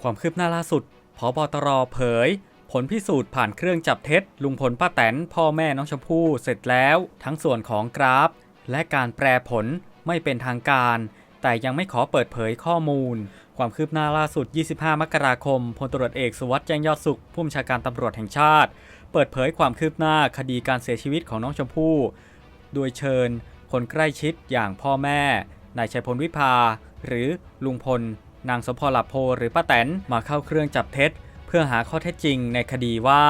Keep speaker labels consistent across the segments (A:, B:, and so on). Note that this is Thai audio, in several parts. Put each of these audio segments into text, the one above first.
A: ความคืบหน้าล่าสุดพบตรเผย ผลพิสูจน์ผ่านเครื่องจับเท็จ ลุงพลป้าแตน พ่อแม่น้องชมพู่เสร็จแล้ว ทั้งส่วนของกราฟ และการแปรผลไม่เป็นทางการ แต่ยังไม่ขอเปิดเผยข้อมูล ความคืบหน้าล่าสุด 25 มกราคมพลตรวจเอกสุวัสด์แจ้งยอดสุข ผู้บัญชาการตำรวจแห่งชาติ เปิดเผยความคืบหน้าคดีการเสียชีวิตของน้องชมพู่ โดยเชิญ คนใกล้ชิดอย่างพ่อแม่นายชัยพลวิภา หรือลุงพล นางสมพรหลับโพหรือป้าแตนมาเข้าเครื่องจับเท็จ เพื่อหาข้อเท็จจริงในคดีว่า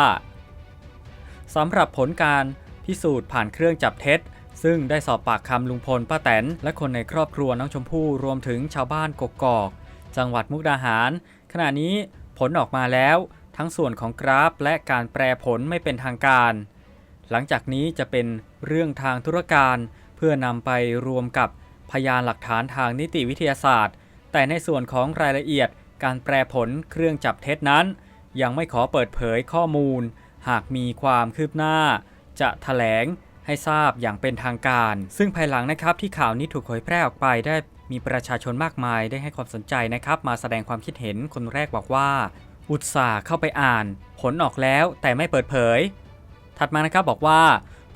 A: สำหรับผลการพิสูจน์ผ่านเครื่องจับเท็จ ซึ่งได้สอบปากคำลุงพลป้าแตน และคนในครอบครัวน้องชมพู่รวมถึงชาวบ้านกกอก จังหวัดมุกดาหาร ขณะนี้ผลออกมาแล้วทั้งส่วนของกราฟและการแปรผลไม่เป็นทางการ หลังจากนี้จะเป็นเรื่องทางธุรการ เพื่อนำไปรวมกับพยานหลักฐานทางนิติวิทยาศาสตร์ แต่ในส่วนของรายละเอียดการแปรผลเครื่องจับเท็จนั้น ยังไม่ขอเปิดเผยข้อมูล หากมีความคืบหน้า จะแถลงให้ทราบอย่างเป็นทางการ ซึ่งภายหลังนะครับที่ข่าวนี้ถูกเผยแพร่ออกไปได้มีประชาชนมากมายได้ให้ความสนใจนะครับ มาแสดงความคิดเห็นคนแรกบอกว่า อุตส่าห์เข้าไปอ่าน ผลออกแล้วแต่ไม่เปิดเผย ถัดมานะครับบอกว่า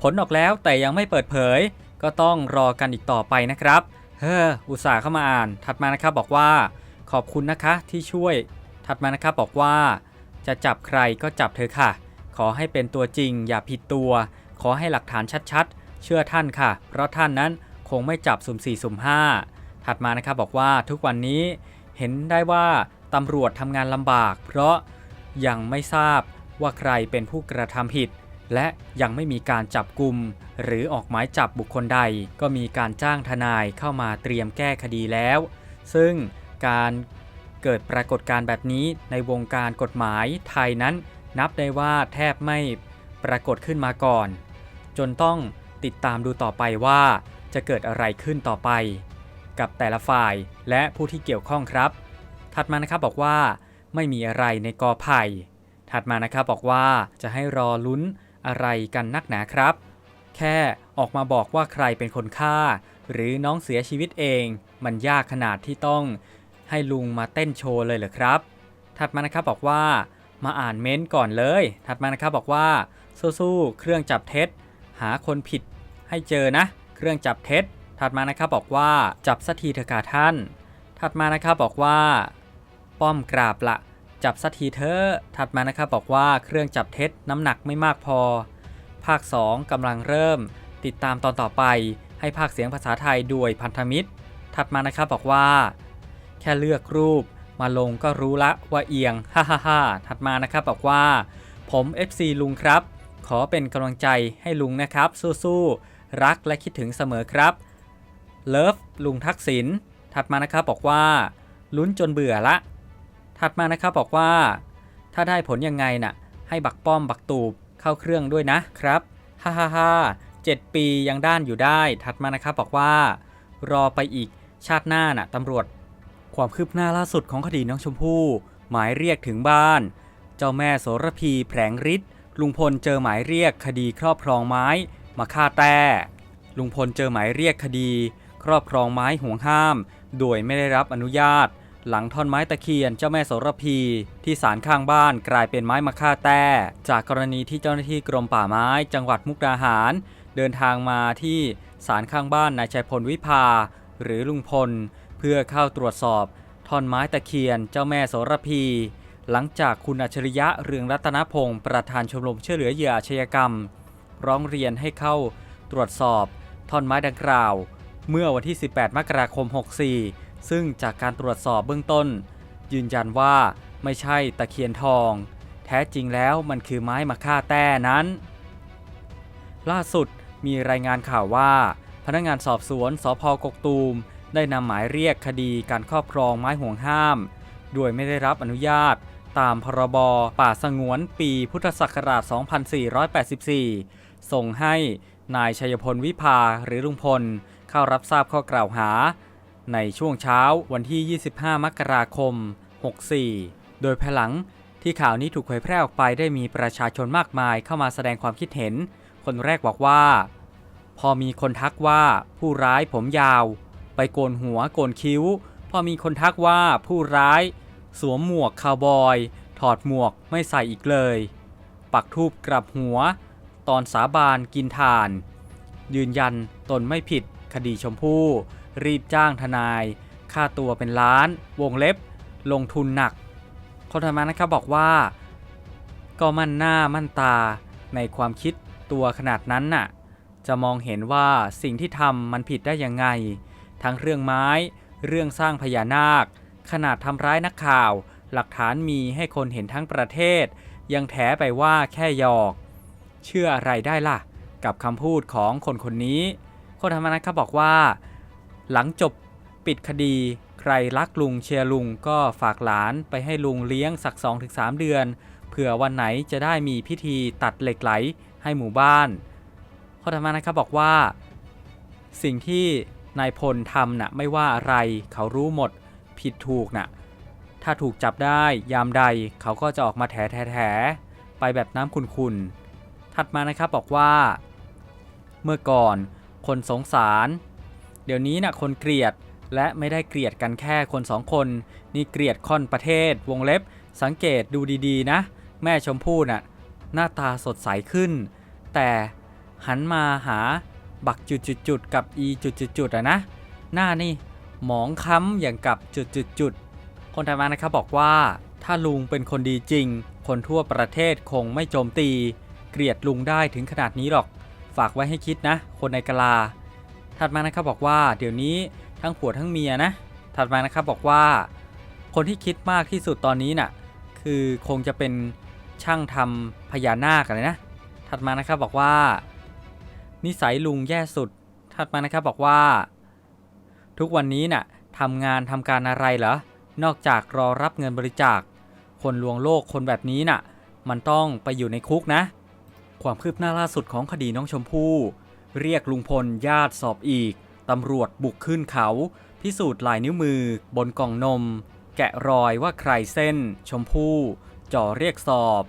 A: ผลออกแล้วแต่ยังไม่เปิดเผย ก็ต้องรอกันอีกต่อไปนะครับ เฮ้ออุตส่าห์เข้ามาอ่าน ถัดมานะครับบอกว่า ขอบคุณนะคะที่ช่วย ถัดมานะครับบอกว่า จะจับใครก็จับเธอค่ะ ขอให้เป็นตัวจริง อย่าผิดตัว ขอให้หลักฐานชัดๆ เชื่อท่านค่ะ เพราะท่านนั้นคงไม่จับสุ่ม4สุ่ม5ถัดมานะครับบอกว่าทุกวันนี้เห็นได้ว่าตำรวจทำงานลำบาก เพราะยังไม่ทราบว่าใครเป็นผู้กระทำผิด และยังไม่มีการจับกลุ่มหรือออกหมายจับบุคคลใด ก็มีการจ้างทนายเข้ามาเตรียมแก้คดีแล้ว ซึ่งการเกิดปรากฏการณ์แบบนี้ในวงการกฎหมายไทยนั้น นับได้ว่าแทบไม่ปรากฏขึ้นมาก่อน จนต้องติดตามดูต่อไปว่าจะเกิดอะไรขึ้นต่อไป กับแต่ละฝ่ายและผู้ที่เกี่ยวข้องครับ ถัดมานะครับบอกว่า ไม่มีอะไรในกอไผ่ถัดมานะครับบอกว่าจะให้รอลุ้น อะไรกันนักหนาครับ แค่ออกมาบอกว่าใครเป็นคนฆ่า หรือน้องเสียชีวิตเอง มันยากขนาดที่ต้องให้ลุงมาเต้นโชว์เลยเหรอครับ ถัดมานะครับบอกว่า มาอ่านเม้นต์ก่อนเลย ถัดมานะครับบอกว่าสู้ๆเครื่องจับเท็จ หาคนผิดให้เจอนะ เครื่องจับเท็จ ถัดมานะครับบอกว่าจับสักทีเถอะค่ะท่าน ถัดมานะครับบอกว่า ป้อมกราบละ จับสักทีเถอะถัดมานะครับบอกว่าเครื่องจับเท็จน้ำหนักไม่มากพอ ภาค 2กำลังเริ่ม ติดตามตอนต่อไป ให้ภาคเสียงภาษาไทยด้วยพันธมิตร ถัดมานะครับบอกว่า แค่เลือกรูปมาลงก็รู้ละว่าเอียงฮ่าฮ่าฮ่าถัดมานะครับบอกว่า ผม FC ลุงครับ ขอเป็นกำลังใจให้ลุงนะครับ สู้ๆรักและคิดถึงเสมอครับเลิฟลุงทักษิณถัดมานะครับบอกว่า ลุ้นจนเบื่อละ ถัดมานะครับบอกว่า ถ้าได้ผลยังไงน่ะให้บักป้อมบักตูบเข้าเครื่องด้วยนะครับฮ่าฮ่าฮ่าเจ็ดปียังด้านอยู่ได้ ถัดมานะครับบอกว่า รอไปอีกชาติหน้าน่ะตำรวจ ความคืบหน้าล่าสุดของคดีน้องชมพู่ หมายเรียกถึงบ้าน เจ้าแม่โสระพีแผลงฤทธิ์ลุงพลเจอหมายเรียกคดีครอบครองไม้มาฆ่าแต้ลุงพลเจอหมายเรียกคดี ครอบครองไม้ห่วงห้าม โดยไม่ได้รับอนุญาต หลังท่อนไม้ตะเคียนเจ้าแม่โสระพี ที่ศาลข้างบ้านกลายเป็นไม้มาฆ่าแต้ จากกรณีที่เจ้าหน้าที่กรมป่าไม้ จังหวัดมุกดาหาร เดินทางมาที่ศาลข้างบ้านนายชัยพลวิภา หรือลุงพล เพื่อเข้าตรวจสอบท่อนไม้ตะเคียนเจ้าแม่โสระพี หลังจากคุณอัจฉริยะเรืองรัตนพงศ์ประธานชมรมช่วยเหลือเหยื่ออาชญากรรม ร้องเรียนให้เข้าตรวจสอบท่อนไม้ดังกล่าว เมื่อวันที่ 18 มกราคม 64 ซึ่งจากการตรวจสอบเบื้องต้น ยืนยันว่าไม่ใช่ตะเคียนทอง แท้จริงแล้วมันคือไม้มะค่าแต้นั้น ล่าสุดมีรายงานข่าวว่า พนักงานสอบสวนสพกกตูม ได้นำหมายเรียกคดีการครอบครองไม้ห่วงห้าม โดยไม่ได้รับอนุญาตตามพรบป่าสงวนปีพุทธศักราช 2484 ส่งให้นายชัยพลวิภาหรือลุงพล เข้ารับทราบข้อกล่าวหา ในช่วงเช้าวันที่ 25 มกราคม 64 โดยภายหลังที่ข่าวนี้ถูกเผยแพร่ออกไปได้มีประชาชนมากมายเข้ามาแสดงความคิดเห็น คนแรกบอกว่า พอมีคนทักว่าผู้ร้ายผมยาว ไปโกนหัวโกนคิ้ว พอมีคนทักว่าผู้ร้าย สวมหมวกคาวบอย ถอดหมวกไม่ใส่อีกเลย ปักทูบกลับหัว ตอนสาบานกินทาน ยืนยันตนไม่ผิดคดีชมพู่ รีบจ้างทนาย ค่าตัวเป็นล้าน วงเล็บ ลงทุนหนักคนทำมานะครับบอกว่า ก็มั่นหน้ามั่นตาในความคิดตัวขนาดนั้นน่ะ จะมองเห็นว่าสิ่งที่ทำมันผิดได้ยังไง ทั้งเรื่องไม้ เรื่องสร้างพญานาค ขนาดทำร้ายนักข่าว หลักฐานมีให้คนเห็นทั้งประเทศ ยังแถไปว่าแค่หยอก เชื่ออะไรได้ล่ะ กับคำพูดของคนคนนี้คนธรรมนัฐครับบอกว่า หลังจบปิดคดี ใครรักลุงเชียร์ลุงก็ฝากหลานไปให้ลุงเลี้ยงสัก 2-3 เดือน เผื่อวันไหนจะได้มีพิธีตัดเหล็กไหลให้หมู่บ้านข้อธรรมานะครับบอกว่า สิ่งที่นายพลทำน่ะไม่ว่าอะไรเขารู้หมดผิดถูกน่ะถ้าถูกจับได้ยามใดเขาก็จะออกมาแถแถแถไปแบบน้ำขุนๆถัดมานะครับบอกว่า เมื่อก่อนคนสงสาร เดี๋ยวนี้น่ะคนเกลียดและไม่ได้เกลียดกันแค่คนสองคน นี่เกลียดค่อนประเทศ วงเล็บ สังเกตดูดีๆนะ แม่ชมพู่น่ะหน้าตาสดใสขึ้น แต่หันมาหาบักจุดๆกับอีจุดๆๆอะนะ หน้านี่หมองค้ำอย่างกับจุดๆคนไทยมานะครับบอกว่า ถ้าลุงเป็นคนดีจริง คนทั่วประเทศคงไม่โจมตี เกลียดลุงได้ถึงขนาดนี้หรอก ฝากไว้ให้คิดนะ คนในกลา ถัดมานะครับบอกว่าเดี๋ยวนี้ทั้งผัวทั้งเมียนะ ถัดมานะครับบอกว่า คนที่คิดมากที่สุดตอนนี้น่ะคือคงจะเป็นช่างทำพญานาคอะไรนะ ถัดมานะครับบอกว่า นิสัยลุงแย่สุด ถัดมานะครับบอกว่า ทุกวันนี้น่ะทำงานทำการอะไรเหรอ นอกจากรอรับเงินบริจาค คนลวงโลกคนแบบนี้น่ะ มันต้องไปอยู่ในคุกนะ ความคืบหน้าล่าสุดของคดีน้องชมพู่ เรียกลุงพลญาติสอบอีก ตำรวจบุกขึ้นเขา พิสูจน์ลายนิ้วมือ บนกล่องนม แกะรอยว่าใครเส้น ชมพู่จ่อเรียกสอบ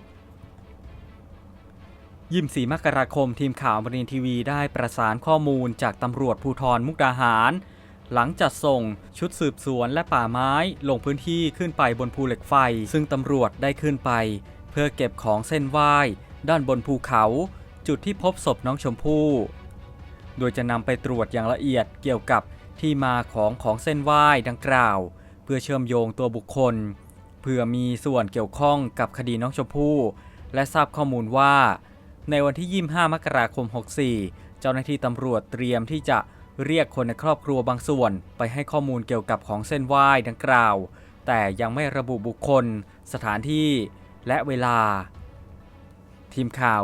A: ยิมสีมกราคมทีมข่าวบรินทีวีได้ประสานข้อมูลจากตำรวจภูธรมุกดาหาร หลังจัดส่งชุดสืบสวนและป่าไม้ลงพื้นที่ขึ้นไปบนภูเหล็กไฟ ซึ่งตำรวจได้ขึ้นไป เพื่อเก็บของเส้นไหว้ ด้านบนภูเขา จุดที่พบศพน้องชมพู่ โดยจะนำไปตรวจอย่างละเอียดเกี่ยวกับที่มาของของเส้นไหว้ดังกล่าว เพื่อเชื่อมโยงตัวบุคคล เพื่อมีส่วนเกี่ยวข้องกับคดีน้องชมพู่และทราบข้อมูลว่า ในวันที่ 25 มกราคม 64 เจ้าหน้าที่ตำรวจเตรียมที่จะเรียกคนในครอบครัวบางส่วน ไปให้ข้อมูลเกี่ยวกับของเส้นไหว้ดังกล่าว แต่ยังไม่ระบุบุคคล สถานที่ และเวลา ทีมข่าว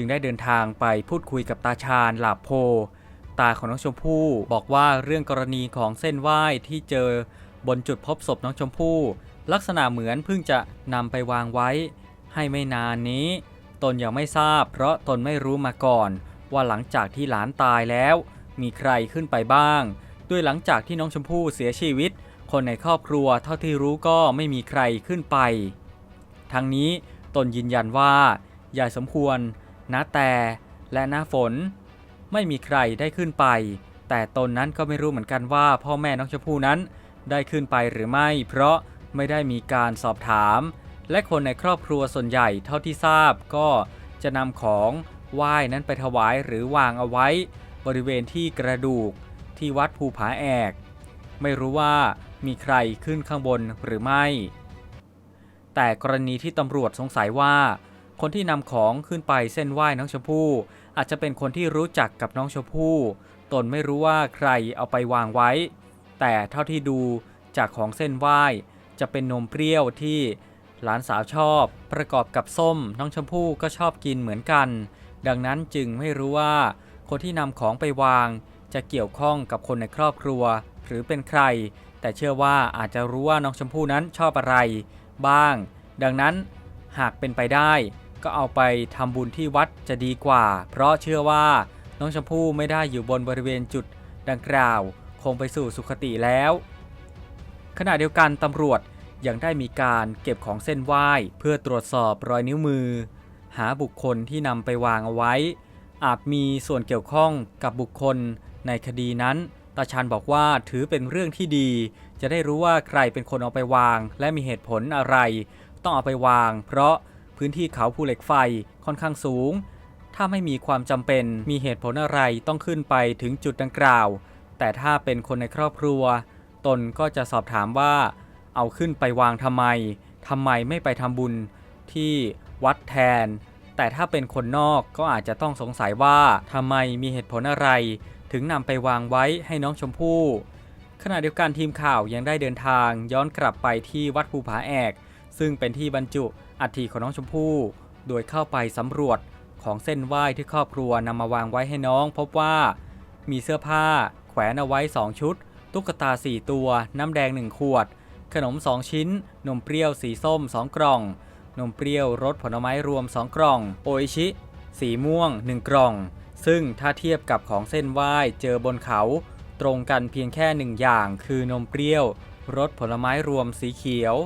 A: จึงได้เดินทางไปพูดคุยกับตาชาญหลาบโพ ตาของน้องชมพู่บอกว่าเรื่องกรณีของเส้นไหว้ที่เจอบนจุดพบศพน้องชมพู่ ลักษณะเหมือนเพิ่งจะนำไปวางไว้ ให้ไม่นานนี้ ตนยังไม่ทราบ เพราะตนไม่รู้มาก่อน ว่าหลังจากที่หลานตายแล้ว มีใครขึ้นไปบ้าง ด้วยหลังจากที่น้องชมพู่เสียชีวิต คนในครอบครัวเท่าที่รู้ก็ไม่มีใครขึ้นไป ทั้งนี้ตนยืนยันว่า ยายสมควร น้าแต่และน้าฝน ไม่มีใครได้ขึ้นไป แต่ตนนั้นก็ไม่รู้เหมือนกันว่าพ่อแม่น้องชมพู่นั้นได้ขึ้นไปหรือไม่ เพราะไม่ได้มีการสอบถาม และคนในครอบครัวส่วนใหญ่เท่าที่ทราบก็จะนำของไหว้นั้นไปถวายหรือวางเอาไว้ บริเวณที่กระดูกที่วัดภูผาแอก ไม่รู้ว่ามีใครขึ้นข้างบนหรือไม่ แต่กรณีที่ตำรวจสงสัยว่า คนที่นำของขึ้นไปเส้นไหว้น้องชมพู่ อาจจะเป็นคนที่รู้จักกับน้องชมพู่ ตนไม่รู้ว่าใครเอาไปวางไว้ แต่เท่าที่ดูจากของเส้นไหว้ จะเป็นนมเปรี้ยวที่หลานสาวชอบ ประกอบกับส้มน้องชมพู่ก็ชอบกินเหมือนกัน ดังนั้นจึงไม่รู้ว่า คนที่นำของไปวาง จะเกี่ยวข้องกับคนในครอบครัว หรือเป็นใคร แต่เชื่อว่าอาจจะรู้ว่าน้องชมพู่นั้นชอบอะไร บ้าง ดังนั้นหากเป็นไปได้ ก็เอาไปทำบุญที่วัดจะดีกว่า เพราะเชื่อว่าน้องชมพู่ไม่ได้อยู่บนบริเวณจุดดังกล่าว คงไปสู่สุคติแล้ว ขณะเดียวกันตำรวจยังได้มีการเก็บของเส้นไหว้ เพื่อตรวจสอบรอยนิ้วมือ หาบุคคลที่นำไปวางเอาไว้ อาจมีส่วนเกี่ยวข้องกับบุคคลในคดีนั้นตาชันบอกว่าถือเป็นเรื่องที่ดี จะได้รู้ว่าใครเป็นคนเอาไปวาง และมีเหตุผลอะไร ต้องเอาไปวาง เพราะ พื้นที่เขาภูเหล็กไฟค่อนข้างสูง ถ้าไม่มีความจำเป็นมีเหตุผลอะไรต้องขึ้นไปถึงจุดดังกล่าว แต่ถ้าเป็นคนในครอบครัว ตนก็จะสอบถามว่า เอาขึ้นไปวางทำไมทำไมไม่ไปทำบุญที่วัดแทน แต่ถ้าเป็นคนนอกก็อาจจะต้องสงสัยว่าทำไมมีเหตุผลอะไร ถึงนำไปวางไว้ให้น้องชมพู่ขณะเดียวกันทีมข่าวยังได้เดินทางย้อนกลับไปที่วัดภูผาแอก ซึ่งเป็นที่บรรจุ อัฐิของน้องชมพู่โดยเข้าไปสำรวจของเส้นไหว้ที่ครอบครัวนำมาวางไว้ให้น้อง พบว่ามีเสื้อผ้า แขวนเอาไว้ 2 ชุด ตุ๊กตา 4 ตัว น้ำแดง 1 ขวด ขนม 2 ชิ้น นมเปรี้ยวสีส้ม 2 กล่อง นมเปรี้ยวรสผลไม้รวม 2 กล่อง โออิชิ สีม่วง 1 กล่อง ซึ่งถ้าเทียบกับของเส้นไหว้เจอบนเขา ตรงกันเพียงแค่หนึ่งอย่าง คือนมเปรี้ยวรสผลไม้รวมสีเขียว